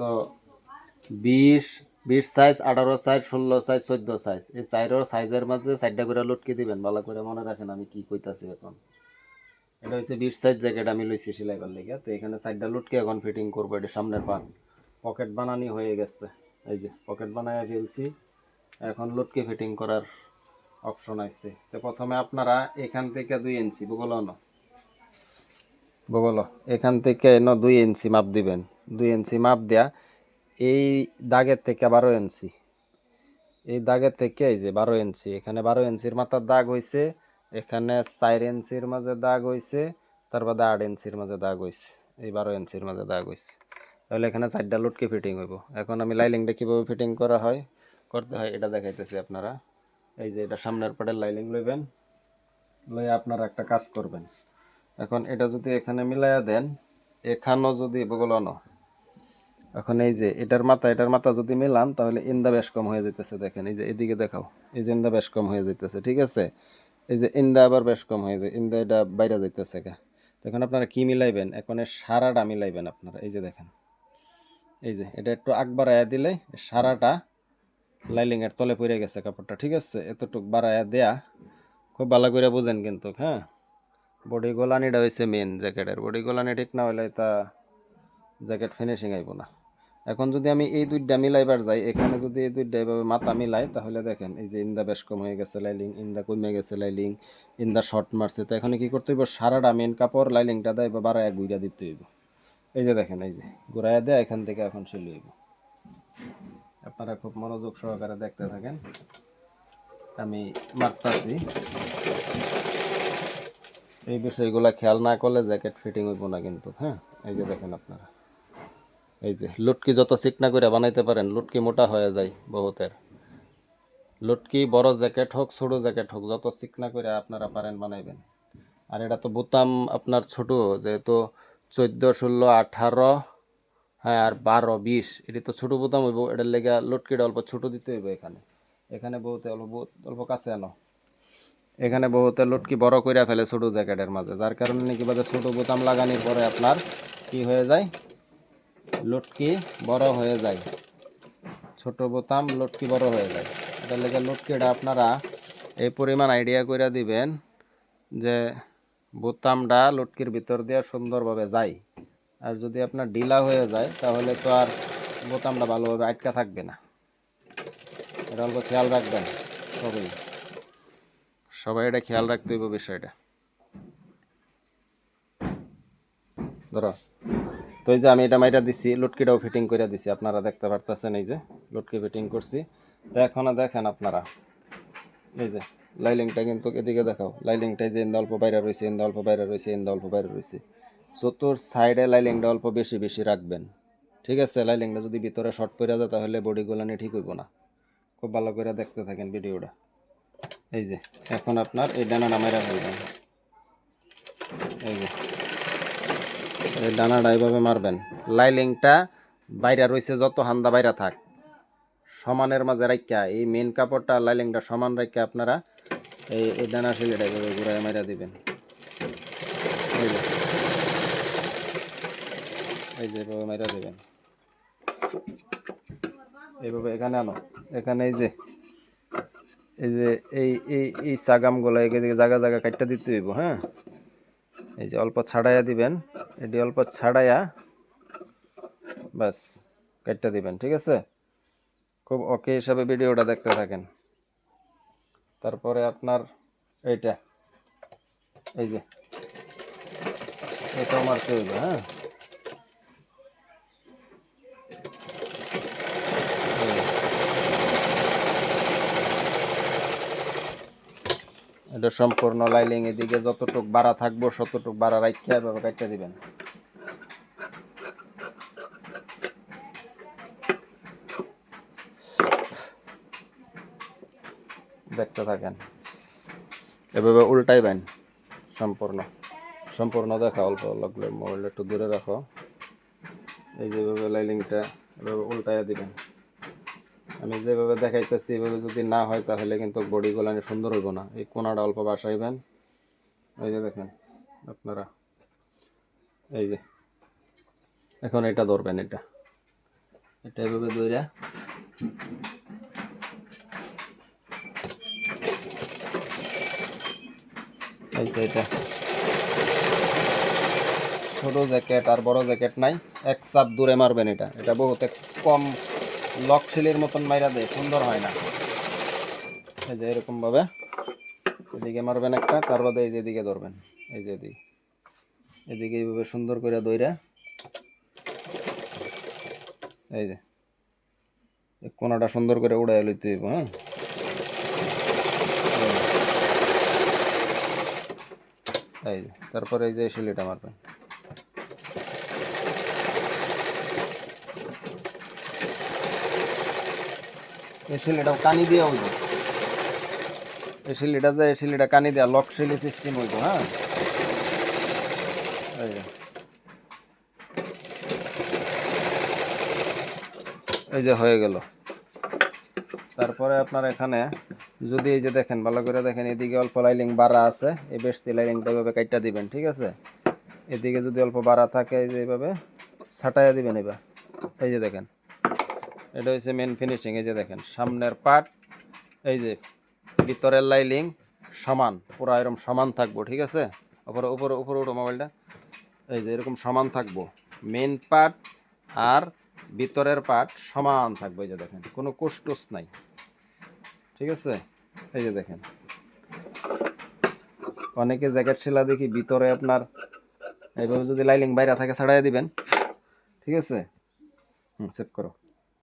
তো বিশ বিশ সাইজ আঠারো সাইজ ষোলো সাইজ চোদ্দ সাইজ এই চাইরোর সাইজের মাঝে চারটা করে লটকে দিবেন, ভালো করে মনে রাখেন আমি কি কইতাছি এখন। এটা হচ্ছে বিশ সাইজ জ্যাকেট আমি লইছি সেলাইবার লেগে। তো এখানে চারটা লটকে এখন ফিটিং করব, এটা সামনের পান। পকেট বানানি হয়ে গেছে। এই যে, পকেট বানায় ফেলছি। এখন লটকে ফিটিং করার অপশন আছে। তো প্রথমে আপনারা এখান থেকে দুই ইঞ্চি, বগল না বগল, এখান থেকে ন দুই ইঞ্চি মাপ দিবেন। দুই ইঞ্চি মাপ দেয়া, এই দাগের থেকে বারো ইঞ্চি। এই দাগের থেকে এই যে বারো ইঞ্চি, এখানে বারো ইঞ্চির মাথার দাগ হইছে, এখানে চার ইঞ্চির মাঝে দাগ হইছে তার বাদে আট ইঞ্চির মাঝে দাগ হইছে, এই বারো ইঞ্চির মাঝে দাগ হইছে। তাহলে এখানে চারটা লুটকে ফিটিং হইব। এখন আমি লাইলিংটা কীভাবে ফিটিং করা হয়, করতে হয়, এটা দেখাইতেছি আপনারা। এই যে এটা সামনের পাটের লাইলিং লইবেন, লইয়া আপনারা একটা কাজ করবেন। এখন এটা যদি এখানে মিলাইয়া দেন, এখানেও যদি বগলানো এখন এই যে এটার মাথা এটার মাথা যদি মিলান, তাহলে ইন্দা বেশ কম হয়ে যেতেছে দেখেন। এই যে এদিকে দেখাও, এই যে ইন্দা বেশ কম হয়ে যেতেছে ঠিক আছে? এই যে ইন্দা আবার বেশ কম হয়ে যায়, ইন্দা এটা বাইরে যাইতেছে গা। তখন আপনারা কি মিলাইবেন? এখন সারাটা মিলাইবেন আপনারা, এই যে দেখেন। এই যে এটা একটু আগ বাড়াইয়া দিলে সারাটা লাইলিংয়ের তলে পড়ে গেছে কাপড়টা, ঠিক আছে? এতটুক বাড়াইয়া দেয়া, খুব ভালো করে বুঝেন কিন্তু হ্যাঁ? বডি গোলানিটা হয়েছে মেন জ্যাকেটের বডি গোলানি ঠিক না হলে তা জ্যাকেট ফিনিশিং আইব না। এখন যদি আমি এই দুইটা মিলাইবার যাই, এখানে যদি এই দুইটা এভাবে মাথা মিলাই, তাহলে দেখেন এই যে ইন্দা বেশ কম হয়ে গেছে লাইলিং, ইন্দা কমে গেছে লাইলিং, ইন্দা শর্ট মারছে। তো এখন কি করতে হইব? সারাটা মেন কাপড় লাইলিংটা দেয় বা বাড়ায় গুইরা দিতে হইব। এই যে দেখেন, এই যে ঘুরাইয়া দেয় এখান থেকে এখন সিলে হইব আপনারা খুব মনোযোগ সহকারে দেখতে থাকেন। আমি মারতাছি। এই বিষয়গুলো খেয়াল না করলে জ্যাকেট ফিটিং হইব না কিন্তু হ্যাঁ? এই যে দেখেন আপনারা। এই যে, লুটকি যত চিকনা করে বানাইতে পারেন, লুটকি মোটা হয়ে যায় বহুতের। লুটকি বড় জ্যাকেট হোক, ছোট জ্যাকেট হোক, যত চিকনা করে আপনারা পারেন বানাইবেন। আর এটা তো বোতাম আপনার ছোট, যেহেতু চোদ্দ, ষোলো, আঠারো হ্যাঁ আর বারো, বিশ, এটি তো ছোট বোতাম হইব, এটার লেগে লুটকিটা অল্প ছোট দিতে হইব এখানে। এখানে বহুতে অল্প অল্প কাছে আনো। এখানে বহুতে লটকি বড় কইরা ফেলে ছোট জ্যাকেটের মাঝে, যার কারণে নাকি বাদে ছোট বোতাম লাগানোর পরে আপনার কি হয়ে যায় লটকি বড় হয়ে যায়। ছোট বোতাম লটকি বড় হয়ে যায়। এটার লেগে লটকিটা আপনারা এই পরিমাণ আইডিয়া কইরা দিবেন যে বোতামটা লটকির ভিতর দিয়ে সুন্দরভাবে যায়। আর যদি আপনার ঢিলা হয়ে যায়, তাহলে তো আর বোতামটা ভালোভাবে আটকা থাকবে না। এটা অল্প খেয়াল রাখবেন সবই। সবাই এটা খেয়াল রাখতে হইব বিষয়টা। ধরো। এই যে আমি এটা মাইরা দিছি, লটকিটাও ফিটিং করে দিছি, আপনারা দেখতে পারতেছেন এই যে, লটকি ফিটিং করছি। তো এখনও দেখেন আপনারা, এই যে, লাইলিংটা কিন্তু এদিকে দেখাও, লাইলিংটা যে ইন্দা অল্প বাইরে রয়েছে ইন্দা অল্প বাইরে রয়েছে ইন্দা অল্প বাইরে রয়েছে চতুর সাইডে লাইলিংটা অল্প বেশি বেশি রাখবেন, ঠিক আছে? লাইলিংটা যদি ভিতরে শর্ট পড়ে যায়, তাহলে বডি গোলানি ঠিক হইব না। খুব ভালো করে দেখতে থাকেন ভিডিওটা। এই যে, এখন আপনার এই ডানাটা মেরা ফেলবেন। এই যে ডানাটা এইভাবে মারবেন। লাইলিংটা বাইরে রয়েছে যত হান্দা বাইরে থাক। সমানের মাঝে রাখা এই মেন কাপড়টা, লাইলিংটা সমান রাখা আপনারা এই এই ডানা শিলিটা এইভাবে ঘুরায় মারা দিবেন। এই যে, এই এভাবে মারা দিবেন। এইভাবে এখানে আনো, এখানে এই যে এই যে এই এই এই চাগামগুলো জায়গা জায়গা কাটটা দিতে হইব হ্যাঁ? এই যে অল্প ছাড়াইয়া দিবেন, এটি অল্প ছাড়াইয়া বাস কেটটা দিবেন, ঠিক আছে? খুব ওকে হিসাবে ভিডিওটা দেখতে থাকেন। তারপরে আপনার এইটা, এই যে, এটা আমার চলবে হ্যাঁ? এটা সম্পূর্ণ লাইলিং এদিকে যতটুক বাড়া থাকব ততটুক বাড়া রাখিয়া এভাবে কাটতে দিবেন। দেখতে থাকেন। এভাবে উল্টাইবেন সম্পূর্ণ। সম্পূর্ণ দেখা অল্প লাগলে মোবাইলটা একটু দূরে রাখো। এই যেভাবে লাইলিংটা এভাবে উল্টাইয়া দিবেন। আমি যেভাবে দেখাইতেছি, এভাবে যদি না হয় তাহলে কিন্তু বডি গোলানি সুন্দর হইব না। এই কোনাটা অল্প বাসাইবেন এই যে দেখেন, আপনারা, এই যে, এখন এটা ধরবেন এটা। এটা এভাবে এই যে এটা। ছোট জ্যাকেট আর বড় জ্যাকেট নাই, এক চাপ দূরে মারবেন এটা। এটা বহুত এক কম লকশিলির মতন মাইরা দেয়, সুন্দর হয় না। এই যে এরকম ভাবে। এদিকে মারবেন একটা, তার বাদে এই যে এদিকে ধরবেন, এই যে এদিকে। এদিকে এইভাবে সুন্দর করে দইরা এই যে। কোনাটা সুন্দর করে উড়াই লইতে হইব হ্যাঁ? এই যে। তারপরে এই যে শিলিটা মারবেন। এই শিলিটাও কানি দিয়ে হইব। এই শিলিটা যে, এই শিলিটা কানি দেওয়া লক শিলি সিস্টেম হইব হ্যাঁ? এই যে। হয়ে গেল। তারপরে আপনার এখানে যদি এই যে দেখেন, ভালো করে দেখেন, এদিকে অল্প লাইলিং বাড়া আছে, এই বেশতি লাইলিংটা এভাবে কাইটা দিবেন, ঠিক আছে? এদিকে যদি অল্প বাড়া থাকে, এই যে এইভাবে ছাটাইয়া দিবেন এবার। এই যে দেখেন এটা হচ্ছে মেন ফিনিশিং এই যে দেখেন, সামনের পার্ট এই যে ভিতরের লাইলিং সমান, পুরো এরকম সমান থাকব, ঠিক আছে? ওপরে উপরে উপরে উঠো মোবাইলটা এই যে এরকম সমান থাকব মেন পার্ট আর ভিতরের পার্ট সমান থাকবে, এই যে দেখেন, কোনো কোষটোস নাই, ঠিক আছে? এই যে দেখেন, অনেকে জ্যাকেট সেলা দেখি ভিতরে আপনার এইভাবে যদি লাইলিং বাইরে থাকে ছাড়াই দিবেন, ঠিক আছে? হুম সেট করো।